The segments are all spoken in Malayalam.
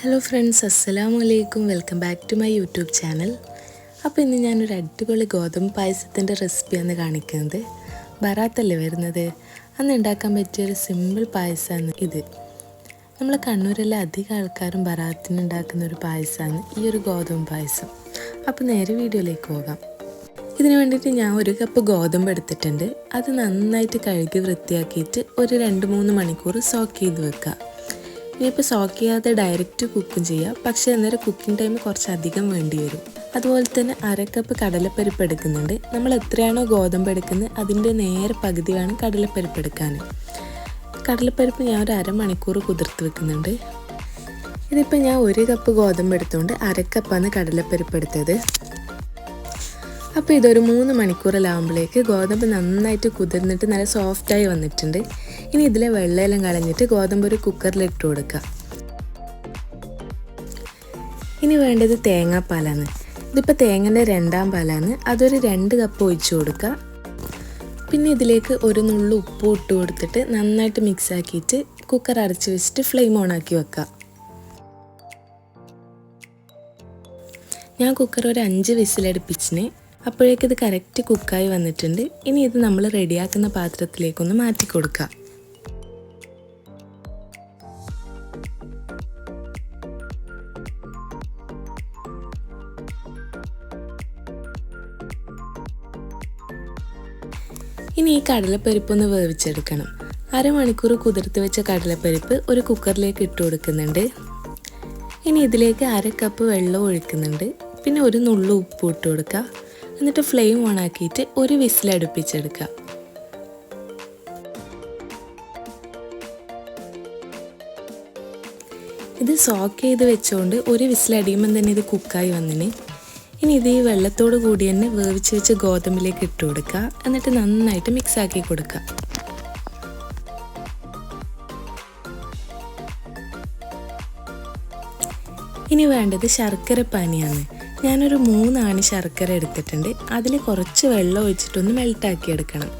ഹലോ ഫ്രണ്ട്സ് അസ്സലാമു അലൈക്കും welcome back to my YouTube channel അപ്പോൾ ഇന്ന് ഞാനൊരു അടിപൊളി ഗോതമ്പ് പായസത്തിന്റെ റെസിപ്പിയാണ് കാണിക്കുന്നത്. ബറാത്തല്ലേ വരുന്നത്? അന്ന് ഉണ്ടാക്കാൻ പറ്റിയ ഒരു സിമ്പിൾ പായസമാണ് ഇത്. നമ്മൾ കണ്ണൂരിലെ അധികം ആൾക്കാരും ബറാത്തിന് ഉണ്ടാക്കുന്ന ഒരു പായസമാണ് ഈ ഒരു ഗോതമ്പ് പായസം. അപ്പോൾ നേരെ വീഡിയോയിലേക്ക് പോകാം. ഇതിന് വേണ്ടിയിട്ട് ഞാൻ ഒരു കപ്പ് ഗോതമ്പ് എടുത്തിട്ടുണ്ട്. അത് നന്നായിട്ട് കഴുകി വൃത്തിയാക്കിയിട്ട് ഒരു രണ്ട് മൂന്ന് മണിക്കൂർ സോക്ക് ചെയ്ത് വെക്കുക. ഇനിയിപ്പോൾ സോക്ക് ചെയ്യാതെ ഡയറക്റ്റ് കുക്കും ചെയ്യാം. പക്ഷേ അന്നേരം കുക്കിംഗ് ടൈം കുറച്ചധികം വേണ്ടി വരും. അതുപോലെ തന്നെ അര കപ്പ് കടലപ്പരിപ്പ് എടുക്കുന്നുണ്ട്. നമ്മൾ എത്രയാണോ ഗോതമ്പ് എടുക്കുന്നത് അതിന്റെ നേരെ പകുതി വേണം കടലപ്പരിപ്പ് എടുക്കാൻ കടലപ്പരിപ്പ് ഞാൻ ഒരു അരമണിക്കൂർ കുതിർത്ത് വെക്കുന്നുണ്ട്. ഇതിപ്പോൾ ഞാൻ ഒരു കപ്പ് ഗോതമ്പ് എടുത്തുകൊണ്ട് അരക്കപ്പാണ് കപ്പാണ് കടലപ്പരിപ്പ് എടുത്തത്. അപ്പോൾ ഇതൊരു മൂന്ന് മണിക്കൂറിലാവുമ്പോഴേക്ക് ഗോതമ്പ് നന്നായിട്ട് കുതിർന്നിട്ട് നല്ല സോഫ്റ്റായി വന്നിട്ടുണ്ട്. ഇനി ഇതിലെ വെള്ളമെല്ലാം കളഞ്ഞിട്ട് ഗോതമ്പ് ഒരു കുക്കറിൽ ഇട്ട് കൊടുക്കുക ഇനി വേണ്ടത് തേങ്ങാപ്പാലാണ്. ഇതിപ്പോൾ തേങ്ങന്റെ രണ്ടാം പാലാണ്. അതൊരു രണ്ട് കപ്പ് ഒഴിച്ചു കൊടുക്കുക പിന്നെ ഇതിലേക്ക് ഒരു നുള്ളു ഉപ്പ് ഇട്ട് കൊടുത്തിട്ട് നന്നായിട്ട് മിക്സ് ആക്കിയിട്ട് കുക്കർ അടച്ച് വെച്ചിട്ട് ഫ്ലെയിം ഓൺ ആക്കി വെക്കുക ഞാൻ കുക്കർ ഒരു അഞ്ച് വിസിലടുപ്പിച്ചിന് അപ്പോഴേക്കിത് കറക്റ്റ് കുക്കായി വന്നിട്ടുണ്ട്. ഇനി ഇത് നമ്മൾ റെഡിയാക്കുന്ന പാത്രത്തിലേക്കൊന്ന് മാറ്റി കൊടുക്കാം. ഇനി ഈ കടലപ്പരിപ്പ് ഒന്ന് വേവിച്ചെടുക്കണം. അരമണിക്കൂർ കുതിർത്ത് വെച്ച കടലപ്പരിപ്പ് ഒരു കുക്കറിലേക്ക് ഇട്ട് കൊടുക്കുന്നുണ്ട്. ഇനി ഇതിലേക്ക് അര കപ്പ് വെള്ളം ഒഴിക്കുന്നുണ്ട്. പിന്നെ ഒരു നുള്ളു ഉപ്പ് ഇട്ട് കൊടുക്കുക. എന്നിട്ട് ഫ്ലെയിം ഓൺ ആക്കിയിട്ട് ഒരു വിസിൽ അടുപ്പിച്ചെടുക്കുക. ഇത് സോക്ക് ചെയ്ത് വെച്ചുകൊണ്ട് ഒരു വിസിലടിയുമ്പം തന്നെ ഇത് കുക്കായി വന്നിന്. ഇനി ഇത് ഈ വെള്ളത്തോട് കൂടി തന്നെ വേവിച്ച് വെച്ച് ഗോതമ്പിലേക്ക് ഇട്ട് കൊടുക്കുക. എന്നിട്ട് നന്നായിട്ട് മിക്സ് ആക്കി കൊടുക്കുക. ഇനി വേണ്ടത് ശർക്കര പാനിയാണ്. ഞാനൊരു മൂന്നാണി ശർക്കര എടുത്തിട്ടുണ്ട്. അതിൽ കുറച്ച് വെള്ളം ഒഴിച്ചിട്ടൊന്ന് മെൽട്ടാക്കി എടുക്കണം.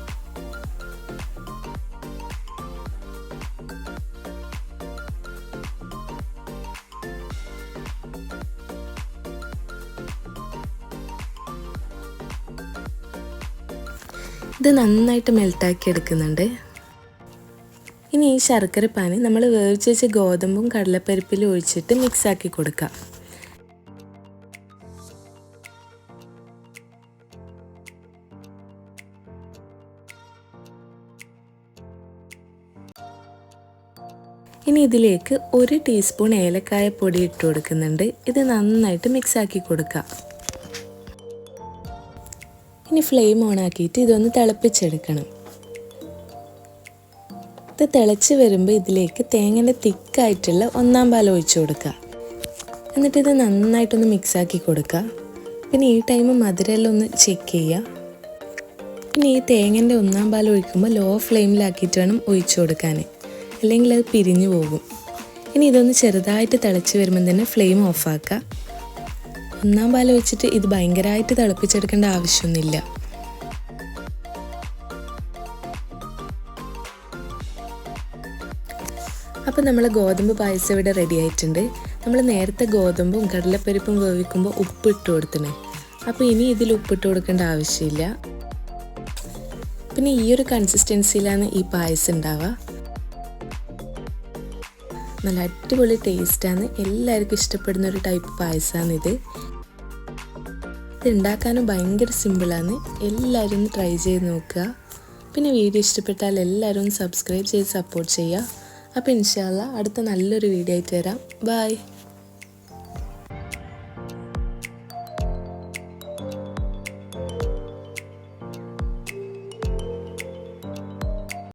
ഇത് നന്നായിട്ട് മെൽട്ടാക്കി എടുക്കുന്നുണ്ട്. ഇനി ഈ ശർക്കര പാന് നമ്മൾ വേവിച്ച് വെച്ച ഗോതമ്പും കടലപ്പരിപ്പിലും ഒഴിച്ചിട്ട് മിക്സാക്കി കൊടുക്കാം. ഇനി ഇതിലേക്ക് ഒരു ടീസ്പൂൺ ഏലക്കായ പൊടി ഇട്ട് കൊടുക്കുന്നുണ്ട്. ഇത് നന്നായിട്ട് മിക്സാക്കി കൊടുക്കാം. ഇനി ഫ്ലെയിം ഓൺ ആക്കിയിട്ട് ഇതൊന്ന് തിളപ്പിച്ചെടുക്കണം. ഇത് തിളച്ച് വരുമ്പോൾ ഇതിലേക്ക് തേങ്ങന്റെ തിക്കായിട്ടുള്ള ഒന്നാം പാൽ ഒഴിച്ചു കൊടുക്കുക. എന്നിട്ട് ഇത് നന്നായിട്ടൊന്ന് മിക്സാക്കി കൊടുക്കുക. പിന്നെ ഈ ടൈം മധുരമെല്ലാം ഒന്ന് ചെക്ക് ചെയ്യുക. പിന്നെ ഈ തേങ്ങന്റെ ഒന്നാം പാൽ ഒഴിക്കുമ്പോൾ ലോ ഫ്ലെയിമിലാക്കിയിട്ട് വേണം ഒഴിച്ചു കൊടുക്കാൻ അല്ലെങ്കിൽ അത് പിരിഞ്ഞു പോകും. ഇനി ഇതൊന്ന് ചെറുതായിട്ട് തിളച്ച് വരുമ്പോൾ തന്നെ ഫ്ലെയിം ഓഫാക്കുക ഒന്നാം പാൽ വെച്ചിട്ട് ഇത് ഭയങ്കരമായിട്ട് തിളപ്പിച്ചെടുക്കേണ്ട ആവശ്യമൊന്നുമില്ല. അപ്പോൾ നമ്മൾ ഗോതമ്പ് പായസം ഇവിടെ റെഡി ആയിട്ടുണ്ട്. നമ്മൾ നേരത്തെ ഗോതമ്പും കടലപ്പരിപ്പും വേവിക്കുമ്പോൾ ഉപ്പ് ഇട്ട് കൊടുത്തിനെ. അപ്പോൾ ഇനി ഇതിൽ ഉപ്പിട്ട് കൊടുക്കേണ്ട ആവശ്യമില്ല. പിന്നെ ഈ ഒരു കൺസിസ്റ്റൻസിയിലാണ് ഈ പായസം ഉണ്ടാവുക. നല്ല അടിപൊളി ടേസ്റ്റാണ് എല്ലാവർക്കും ഇഷ്ടപ്പെടുന്ന ഒരു ടൈപ്പ് പായസമാണ് ഇത് ഇത് ഉണ്ടാക്കാനും ഭയങ്കര സിമ്പിളാണ് എല്ലാവരും ട്രൈ ചെയ്ത് നോക്കുക. പിന്നെ വീഡിയോ ഇഷ്ടപ്പെട്ടാൽ എല്ലാവരും സബ്സ്ക്രൈബ് ചെയ്ത് സപ്പോർട്ട് ചെയ്യുക. അപ്പോൾ ഇൻഷാല്ല അടുത്ത നല്ലൊരു വീഡിയോ ആയിട്ട് വരാം. ബായ്